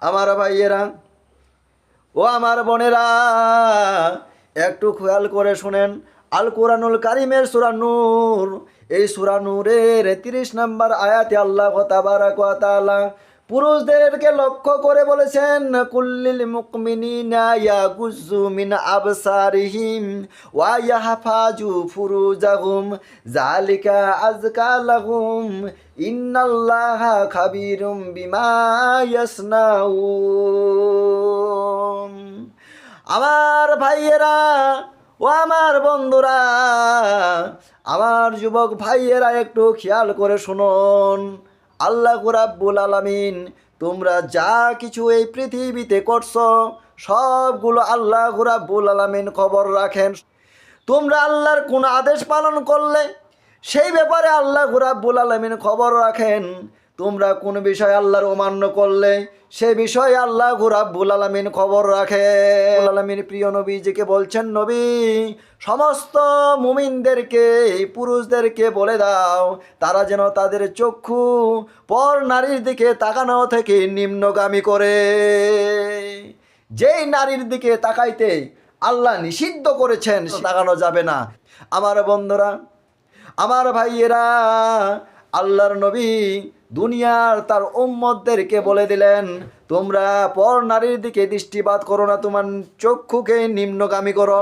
আমার ভাইয়েরা, ও আমার বোনেরা, একটু খেয়াল করে শুনেন আল কোরআনুল কারিমের সুরানুর এই সুরানুরের তিরিশ নম্বর আয়াতে আল্লাহ ওয়া তাআলা পুরুষদেরকে লক্ষ্য করে বলেছেন, কুল্লিল মুকমিনিনা ইয়াগুজ্জু মিন আবসারিহিম ওয়া ইয়াহফাজু ফুরুজাহুম। জালিকা আযকা লাহুম ইন্নাল্লাহা খাবীরুম বিমা ইয়াসনাউন। আমার ভাইয়েরা ও আমার বন্ধুরা, আমার যুবক ভাইয়েরা একটু খেয়াল করে শুনুন। আল্লাহ রাব্বুল আলামিন, তোমরা যা কিছু এই পৃথিবীতে করছ, সবগুলো আল্লাহ রাব্বুল আলামিন খবর রাখেন। তোমরা আল্লাহর কোন আদেশ পালন করলে, সেই ব্যাপারে আল্লাহ রাব্বুল আলামিন খবর রাখেন। তোমরা কোন বিষয় আল্লাহর অমান্য করলে, সে বিষয়ে আল্লাহ রাব্বুল আলামিন খবর রাখে। আলামিন প্রিয় নবীজিকে বলছেন, নবী, সমস্ত মুমিনদেরকে, পুরুষদেরকে বলে দাও, তারা যেন তাদের চক্ষু পর নারীর দিকে তাকানো থেকে নিম্নগামী করে। যেই নারীর দিকে তাকাইতে আল্লাহ নিষিদ্ধ করেছেন, তাকানো যাবে না। আমার বন্ধুরা, আমার ভাইয়েরা আল্লাহর নবী দুনিয়ার তার উম্মদদেরকে বলে দিলেন, তোমরা পর নারীর দিকে দৃষ্টিপাত করো না, তোমার চক্ষুকে নিম্নগামী করো।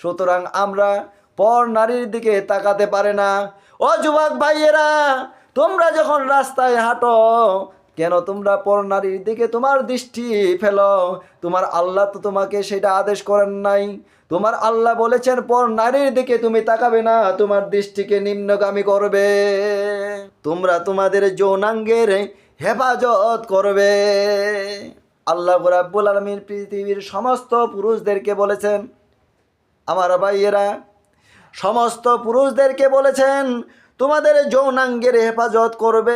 সুতরাং আমরা পর নারীর দিকে তাকাতে পারে না। ও যুবক ভাইয়েরা, তোমরা যখন রাস্তায় হাঁটো কেন তোমরা পর নারীর দিকে তোমার দৃষ্টি ফেলো তোমার আল্লাহ তো তোমাকে সেটা আদেশ করেন নাই। তোমার আল্লাহ বলেছেন, পর নারীর দিকে তুমি তাকাবে না, তোমার দৃষ্টিকে নিম্নগামী করবে। তোমরা তোমাদের যৌনাঙ্গের হেফাজত করবে। আল্লাহ রাব্বুল আলমীর পৃথিবীর সমস্ত পুরুষদেরকে বলেছেন, আমার ভাইয়েরা, সমস্ত পুরুষদেরকে বলেছেন, তোমাদের যৌনাঙ্গের হেফাজত করবে।